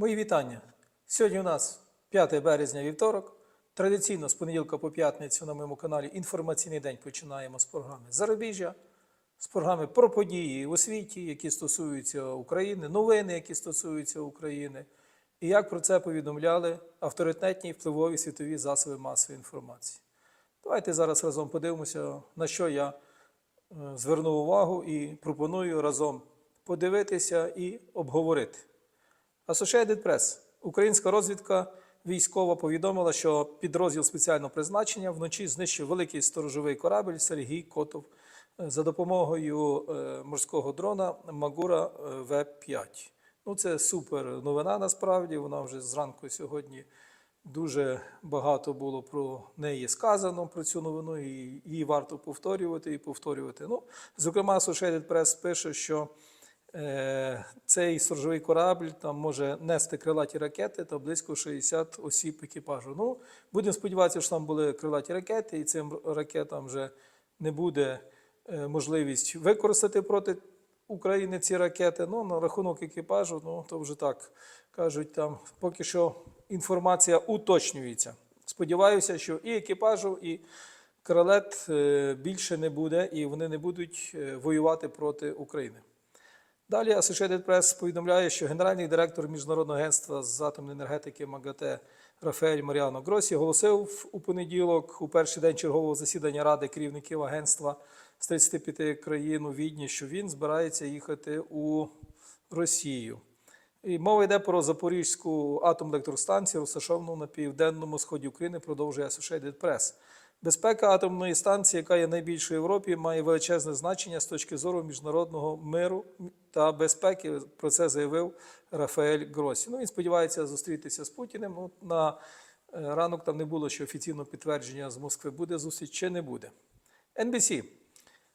Мої вітання. Сьогодні у нас 5 березня вівторок. Традиційно з понеділка по п'ятницю на моєму каналі Інформаційний день починаємо з програми Зарубіжжя, з програми про події у світі, які стосуються України, новини, які стосуються України, і як про це повідомляли авторитетні впливові світові засоби масової інформації. Давайте зараз разом подивимося, на що я е, звернув увагу і пропоную разом подивитися і обговорити. Associated Press. Українська розвідка військова повідомила, що підрозділ спеціального призначення вночі знищив великий сторожовий корабель Сергій Котов е, за допомогою е, морського дрона Магура е, В-5. Ну, це супер новина насправді. Вона вже зранку сьогодні дуже багато було про неї сказано, про цю новину, і її варто повторювати і повторювати. Ну, зокрема, Associated Press пише, що Цей сторожовий корабль там може нести крилаті ракети та близько 60 осіб екіпажу. Ну, будемо сподіватися, що там були крилаті ракети, і цим ракетам вже не буде е, можливість використати проти України ці ракети. Ну, на рахунок екіпажу, ну то вже так кажуть, там поки що інформація уточнюється. Сподіваюся, що і екіпажу, і крилет е, більше не буде, і вони не будуть е, воювати проти України. Далі Associated Press повідомляє, що генеральний директор Міжнародного агентства з атомної енергетики МАГАТЕ Рафаель Маріано Гросі оголосив у понеділок, у перший день чергового засідання Ради керівників агентства з 35 країн у Відні, що він збирається їхати у Росію. І мова йде про Запорізьку атомну електростанцію, розташовану на південному сході України, продовжує Associated Press. Безпека атомної станції, яка є найбільшою в Європі, має величезне значення з точки зору міжнародного миру та безпеки. Про це заявив Рафаель Гросі. Ну, він сподівається зустрітися з Путіним. Ну, на е, ранок там не було ще офіційного підтвердження з Москви, буде зустріч чи не буде. NBC.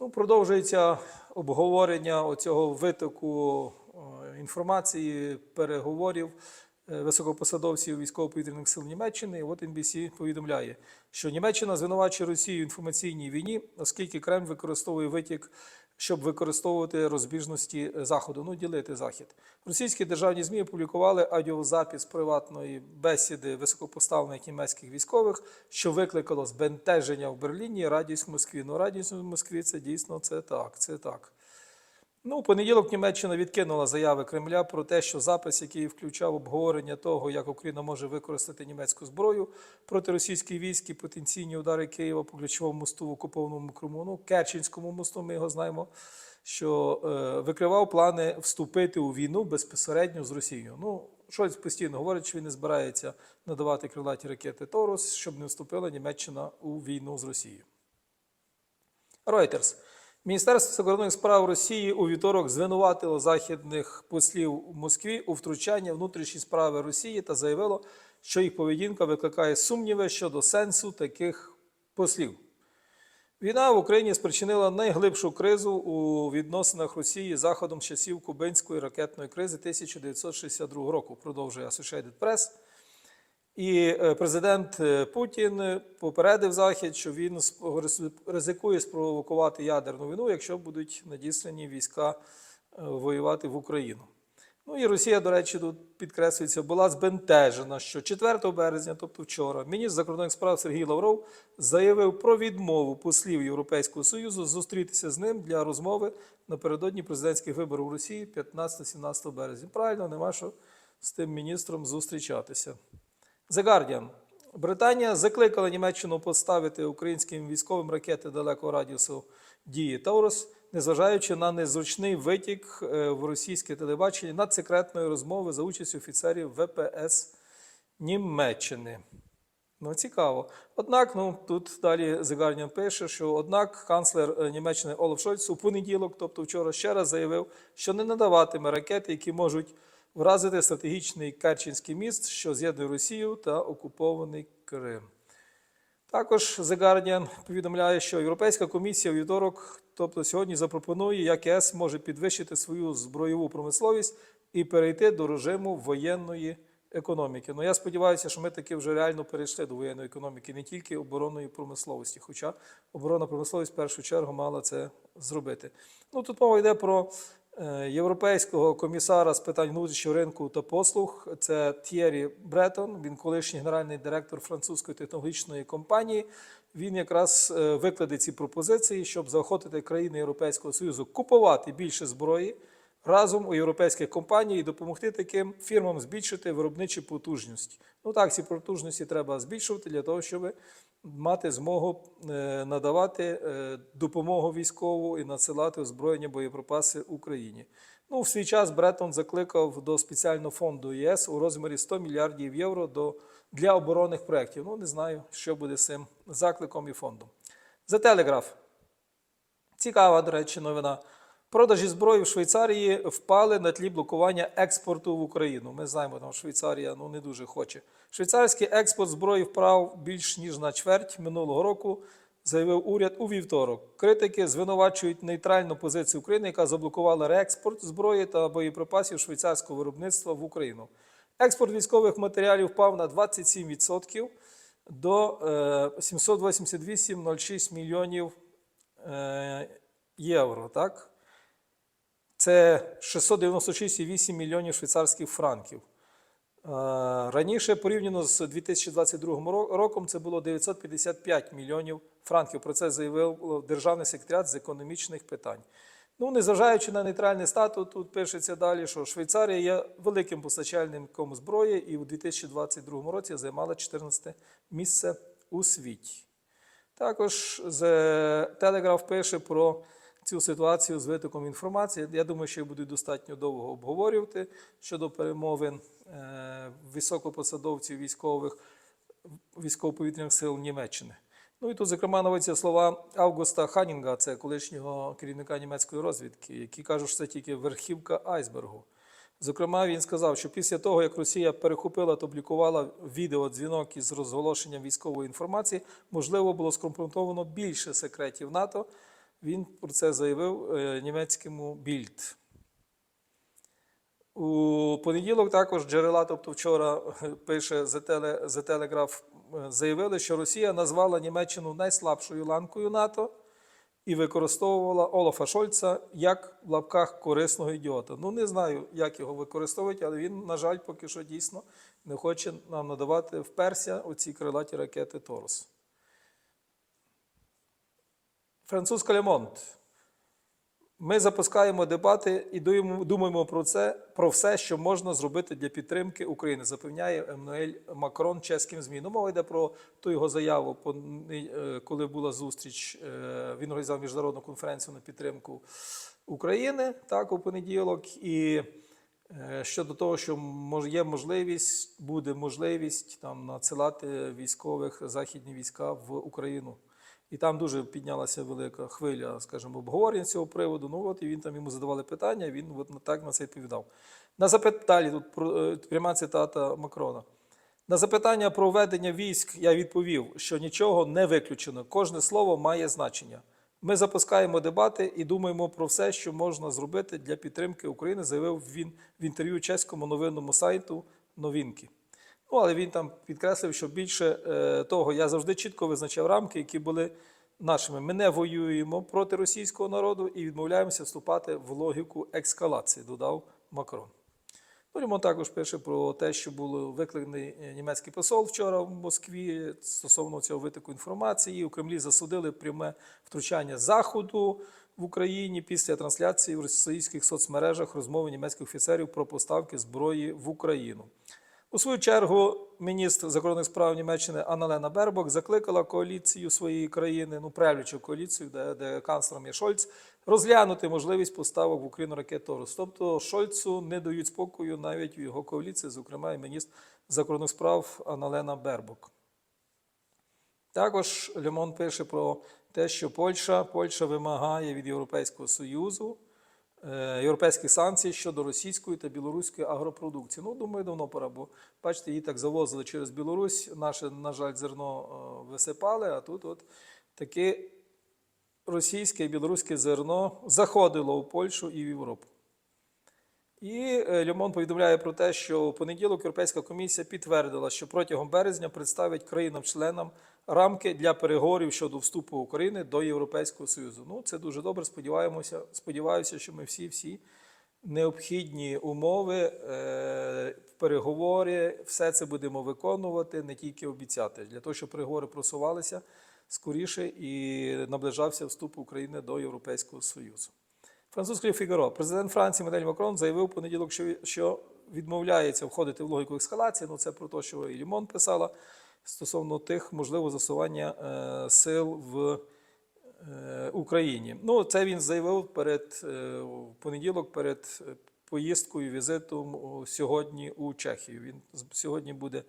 Ну, продовжується обговорення оцього витоку е, інформації, переговорів високопосадовців військово-повітряних сил Німеччини. І от NBC повідомляє, що Німеччина звинувачує Росію в інформаційній війні, оскільки Кремль використовує витік, щоб використовувати розбіжності Заходу, ну ділити Захід. Російські державні ЗМІ опублікували аудіозапис приватної бесіди високопоставлених німецьких військових, що викликало збентеження в Берліні радість в Москві. Ну, радість в Москві це дійсно це так, це так. Ну, у понеділок Німеччина відкинула заяви Кремля про те, що запис, який включав обговорення того, як Україна може використати німецьку зброю проти російських військ і потенційні удари Києва по ключовому мосту в окупованому Криму, ну, Керченському мосту, ми його знаємо, що е, викривав плани вступити у війну безпосередньо з Росією. Ну, Шольц постійно говорить, що він не збирається надавати крилаті ракети Торос, щоб не вступила Німеччина у війну з Росією. Reuters. Міністерство закордонних справ Росії у вівторок звинуватило західних послів у Москві у втручання в внутрішні справи Росії та заявило, що їх поведінка викликає сумніви щодо сенсу таких послів. Війна в Україні спричинила найглибшу кризу у відносинах Росії з Заходом часів Кубинської ракетної кризи 1962 року, продовжує Associated Press. І е, президент е, Путін е, попередив Захід, що він ризикує спровокувати ядерну війну, якщо будуть надіслані війська воювати в Україну. Ну і Росія, до речі, тут підкреслюється, була збентежена, що 4 березня, тобто вчора, міністр закордонних справ Сергій Лавров заявив про відмову послів Європейського Союзу зустрітися з ним для розмови напередодні президентських виборів у Росії 15-17 березня. Правильно, нема що з тим міністром зустрічатися. The Guardian. Британія закликала Німеччину поставити українським військовим ракети далекого радіусу дії Таурус, незважаючи на незручний витік е, в російське телебачення надсекретної розмови за участю офіцерів ВПС Німеччини. Ну, цікаво. Однак, ну тут далі The пише, що однак канцлер е, Німеччини Олаф Шольц у понеділок, тобто вчора, ще раз заявив, що не надаватиме ракети, які можуть вразити стратегічний Керченський міст, що з'єднує Росію та окупований Крим. Також The Guardian повідомляє, що Європейська комісія у вівторок, тобто сьогодні, запропонує, як ЄС може підвищити свою збройову промисловість і перейти до режиму воєнної економіки. Ну я сподіваюся, що ми таки вже реально перейшли до воєнної економіки, не тільки оборонної промисловості, хоча оборонна промисловість в першу чергу мала це зробити. Ну тут мова йде про європейського комісара з питань внутрішнього ринку та послуг. Це Т'єрі Бретон, він колишній генеральний директор французької технологічної компанії. Він якраз е, викладе ці пропозиції, щоб заохотити країни Європейського Союзу купувати більше зброї разом у європейських компаній і допомогти таким фірмам збільшити виробничі потужності. Ну так, ці потужності треба збільшувати для того, щоб мати змогу е, надавати е, допомогу військову і надсилати озброєння боєприпаси Україні. Ну, в свій час Бреттон закликав до спеціального фонду ЄС у розмірі 100 мільярдів євро до, для оборонних проєктів. Ну, не знаю, що буде з цим закликом і фондом. За телеграф. Цікава, до речі, новина. Продажі зброї в Швейцарії впали на тлі блокування експорту в Україну. Ми знаємо, там Швейцарія ну, не дуже хоче. Швейцарський експорт зброї впав більш ніж на чверть минулого року, заявив уряд у вівторок. Критики звинувачують нейтральну позицію України, яка заблокувала реекспорт зброї та боєприпасів швейцарського виробництва в Україну. Експорт військових матеріалів впав на 27% до е, 788,06 мільйонів е, євро. Так? Це 696,8 мільйонів швейцарських франків. Е, Раніше, порівняно з 2022 роком, це було 955 мільйонів франків. Про це заявив Державний секретаріат з економічних питань. Ну, незважаючи на нейтральний статус, тут пишеться далі, що Швейцарія є великим постачальником зброї і у 2022 році займала 14 місце у світі. Також Telegraph пише про цю ситуацію з витоком інформації. Я думаю, що будуть достатньо довго обговорювати щодо перемовин е, високопосадовців військових військово-повітряних сил Німеччини. Ну і тут, зокрема, наводяться слова Августа Ханінга, це колишнього керівника німецької розвідки, які кажуть, що це тільки верхівка айсбергу. Зокрема, він сказав, що після того, як Росія перехопила та облікувала відеодзвінок із розголошенням військової інформації, можливо, було скомпрометовано більше секретів НАТО. Він про це заявив е, німецькому Більд. У понеділок також джерела, тобто вчора пише The Tele- Telegraph, е, заявили, що Росія назвала Німеччину найслабшою ланкою НАТО і використовувала Олафа Шольца як в лапках корисного ідіота. Ну не знаю, як його використовують, але він, на жаль, поки що дійсно не хоче нам надавати вперся оці крилаті ракети Торос. Французька Лемонт. Ми запускаємо дебати і думаємо про це, про все, що можна зробити для підтримки України, запевняє Еммануель Макрон чеським ЗМІ. Ну, мова йде про ту його заяву, е, коли була зустріч. е, Він організував міжнародну конференцію на підтримку України так, у понеділок. І е, щодо того, що є можливість, буде можливість там надсилати військових західні війська в Україну. І там дуже піднялася велика хвиля, скажімо, обговорень з цього приводу. Ну от і він там йому задавали питання, він от так на це відповідав. На запит... Далі тут е, пряма цитата Макрона. На запитання про введення військ я відповів, що нічого не виключено. Кожне слово має значення. Ми запускаємо дебати і думаємо про все, що можна зробити для підтримки України, заявив він в інтерв'ю чеському новинному сайту Новинки. Ну, але він там підкреслив, що більше е, того, я завжди чітко визначав рамки, які були нашими. Ми не воюємо проти російського народу і відмовляємося вступати в логіку ескалації, додав Макрон. Ну, Ремон також пише про те, що було викликаний е, німецький посол вчора в Москві стосовно цього витоку інформації. У Кремлі засудили пряме втручання Заходу в Україні після трансляції в російських соцмережах розмови німецьких офіцерів про поставки зброї в Україну. У свою чергу міністр закордонних справ Німеччини Анналена Бербок закликала коаліцію своєї країни, ну правлячу коаліцію, де, де канцлером є Шольц, розглянути можливість поставок в Україну ракет Торус. Тобто Шольцу не дають спокою навіть в його коаліції, зокрема і міністр закордонних справ Анналена Бербок. Також Лемон пише про те, що Польща, Польща вимагає від Європейського Союзу європейських санкцій щодо російської та білоруської агропродукції. Ну, думаю, давно пора, бо бачите, її так завозили через Білорусь. Наше, на жаль, зерно е, висипали, а тут от таке російське і білоруське зерно заходило у Польщу і в Європу. І е, Льомон повідомляє про те, що у понеділок Європейська комісія підтвердила, що протягом березня представить країнам-членам рамки для переговорів щодо вступу України до Європейського Союзу. Ну, це дуже добре. Сподіваємося, сподіваюся, що ми всі всі необхідні умови, е, переговори, все це будемо виконувати, не тільки обіцяти, для того, щоб переговори просувалися скоріше і наближався вступ України до Європейського Союзу. Французький Фігаро. Президент Франції Медель Макрон заявив понеділок, що, відмовляється входити в логіку ескалації. Ну, це про те, що і Лімон писала стосовно тих можливого засування е, сил в е, Україні. Ну, це він заявив перед е, понеділок, перед е, поїздкою, візитом сьогодні у Чехію. Він сьогодні буде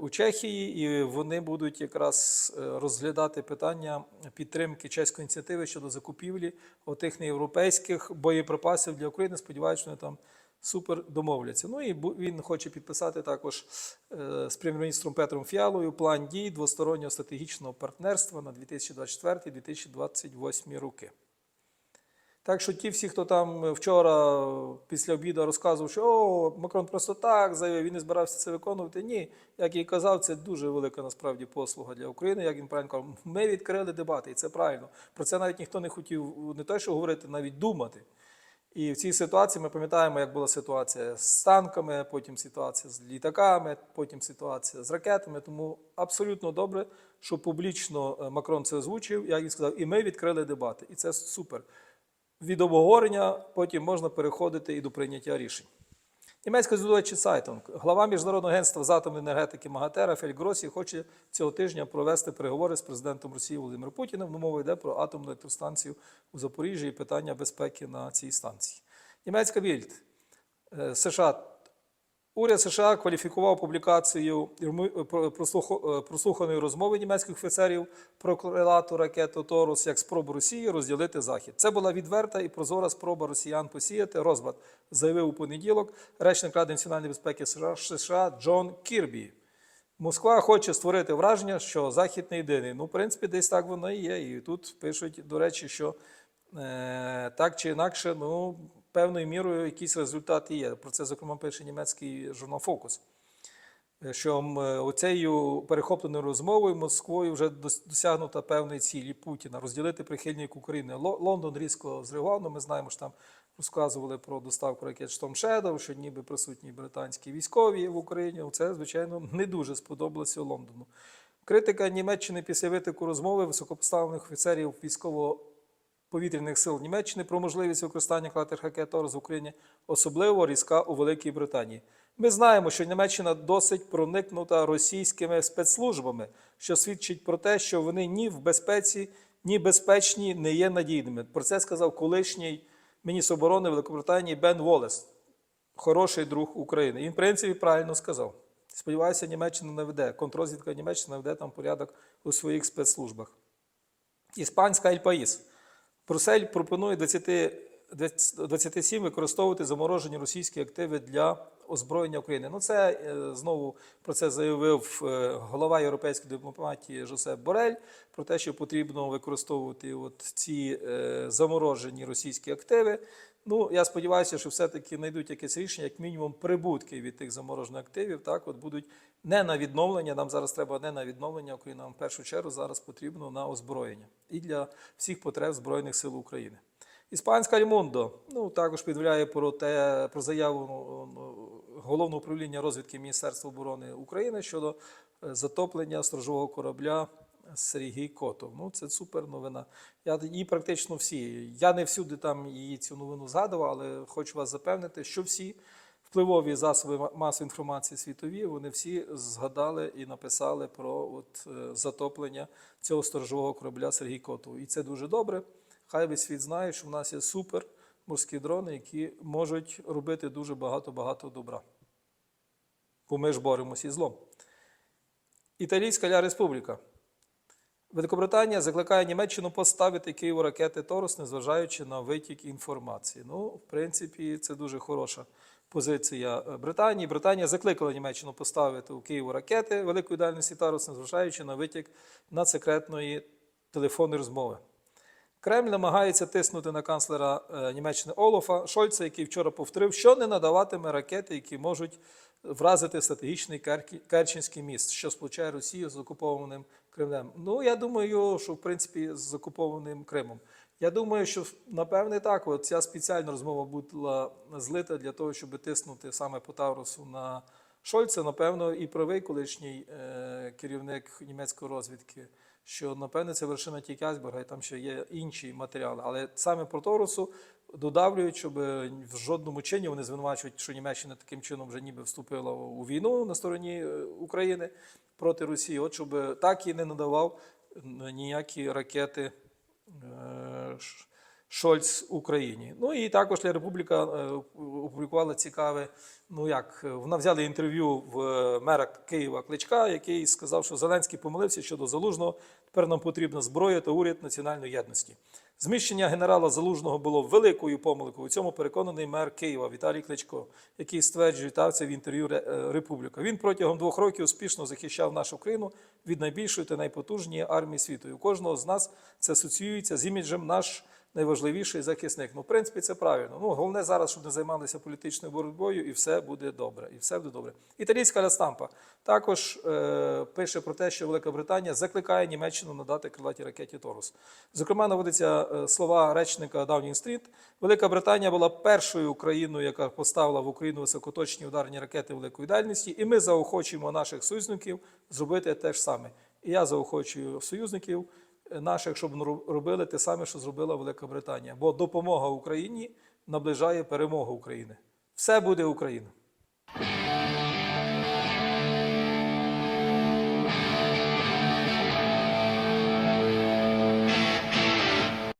у Чехії, і вони будуть якраз е, розглядати питання підтримки чеської ініціативи щодо закупівлі отих неєвропейських боєприпасів для України. Сподіваюся, вони там супер домовляться. Ну і він хоче підписати також е, з прем'єр-міністром Петром Фіалою план дій двостороннього стратегічного партнерства на 2024-2028 роки. Так що ті всі, хто там вчора після обіду розказував, що о, Макрон просто так заявив, він не збирався це виконувати. Ні, як я і казав, це дуже велика насправді послуга для України. Як він правильно казав, ми відкрили дебати, і це правильно. Про це навіть ніхто не хотів не те, що говорити, навіть думати. І в цій ситуації ми пам'ятаємо, як була ситуація з танками, потім ситуація з літаками, потім ситуація з ракетами. Тому абсолютно добре, що публічно е, Макрон це озвучив, як він сказав, і ми відкрили дебати. І це супер. Від обговорення потім можна переходити і до прийняття рішень. Німецька Süddeutsche Сайтонг, Глава Міжнародного агентства з атомної енергетики МАГАТЕ Рафель Гросі хоче цього тижня провести переговори з президентом Росії Володимиром Путіним. Мова йде про атомну електростанцію у Запоріжжі і питання безпеки на цій станції. Німецька Більд. Е, США. Уряд США кваліфікував публікацію прослухо- е, прослуханої розмови німецьких офіцерів про крилату ракету Торус як спробу Росії розділити Захід. Це була відверта і прозора спроба росіян посіяти розбат, заявив у понеділок речник Ради національної безпеки США Джон Кірбі. Москва хоче створити враження, що Захід не єдиний. Ну, в принципі, десь так воно і є. І тут пишуть, до речі, що е, так чи інакше, ну, певною мірою якісь результати є. Про це, зокрема, пише німецький журнал Фокус. Що оцею перехопленою розмовою Москвою вже досягнута певної цілі Путіна розділити прихильник України. Лондон різко зреагував. Ну, Ми знаємо, що там розказували про доставку ракет Storm Shadow, що ніби присутні британські військові в Україні. Це, звичайно, не дуже сподобалося Лондону. Критика Німеччини після витоку розмови високопоставлених офіцерів військово-повітряних сил Німеччини про можливість використання крилатих ракет Торос в Україні особливо різка у Великій Британії. Ми знаємо, що Німеччина досить проникнута російськими спецслужбами, що свідчить про те, що вони ні в безпеці, ні безпечні не є надійними. Про це сказав колишній міністр оборони Великобританії Бен Волес, хороший друг України. Він, в принципі, правильно сказав. Сподіваюся, Німеччина наведе, контрозвідка Німеччина наведе там порядок у своїх спецслужбах. Іспанська Ель Паїс. Брюссель пропонує 20, 27 використовувати заморожені російські активи для озброєння України. Ну, це е, знову про це заявив е, голова європейської дипломатії Жосеп Борель про те, що потрібно використовувати от ці е, заморожені російські активи. Ну, я сподіваюся, що все-таки знайдуть якесь рішення, як мінімум, прибутки від тих заморожених активів. Так, от будуть не на відновлення. Нам зараз треба не на відновлення України. Нам в першу чергу зараз потрібно на озброєння і для всіх потреб Збройних сил України. Іспанська Альмондо ну також повідомляє про те про заяву ну, ну, головного управління розвідки Міністерства оборони України щодо е, затоплення сторожового корабля Сергій Котов. Ну це супер новина. Я її практично всі. Я не всюди там її цю новину згадував, але хочу вас запевнити, що всі впливові засоби ма- масової інформації світові, вони всі згадали і написали про от, е, затоплення цього сторожового корабля Сергій Котов. І це дуже добре. Хай весь світ знає, що в нас є супер морські дрони, які можуть робити дуже багато-багато добра. Бо ми ж боремося із злом. Італійська Ля Республіка. Великобританія закликає Німеччину поставити Києву ракети Торос, незважаючи на витік інформації. Ну, в принципі, це дуже хороша позиція е, Британії. Британія закликала Німеччину поставити у Києву ракети великої дальності Торос, незважаючи на витік надсекретної телефонної розмови. Кремль намагається тиснути на канцлера е, Німеччини Олафа Шольца, який вчора повторив, що не надаватиме ракети, які можуть вразити стратегічний Керченський міст, що сполучає Росію з окупованим Кремлем. Ну я думаю, що в принципі з окупованим Кримом. Я думаю, що напевне так. От ця спеціальна розмова була злита для того, щоб тиснути саме по Тавросу на Шольца. Напевно, і правий колишній е, керівник німецької розвідки. Що напевне це вершина тільки айсберга, і там ще є інші матеріали. Але саме про Торусу додавлюють, щоб в жодному чині вони звинувачують, що Німеччина таким чином вже ніби вступила у війну на стороні е, України проти Росії. От щоб так і не надавав ніякі ракети е, Шольц Україні. Ну і також для Републіка е, опублікувала цікаве. Ну як е, вона взяла інтерв'ю в е, мера Києва Кличка, який сказав, що Зеленський помилився щодо залужного. Тепер нам потрібна зброя та уряд національної єдності. Зміщення генерала Залужного було великою помилкою. У цьому переконаний мер Києва Віталій Кличко, який стверджує та це в інтерв'ю Ре- Републіка. Він протягом двох років успішно захищав нашу країну від найбільшої та найпотужнішої армії світу. І у кожного з нас це асоціюється з іміджем наш найважливіший захисник. Ну, в принципі, це правильно. Ну, головне зараз, щоб не займалися політичною боротьбою, і все буде добре. І все буде добре. Італійська Лястампа також е, пише про те, що Велика Британія закликає Німеччину надати крилаті ракеті Торус. Зокрема, наводиться е, слова речника Даунінг Стріт. Велика Британія була першою країною, яка поставила в Україну високоточні ударні ракети великої дальності, і ми заохочуємо наших союзників зробити те ж саме. І я заохочую союзників наших, щоб робили те саме, що зробила Велика Британія. Бо допомога Україні наближає перемогу України. Все буде Україна.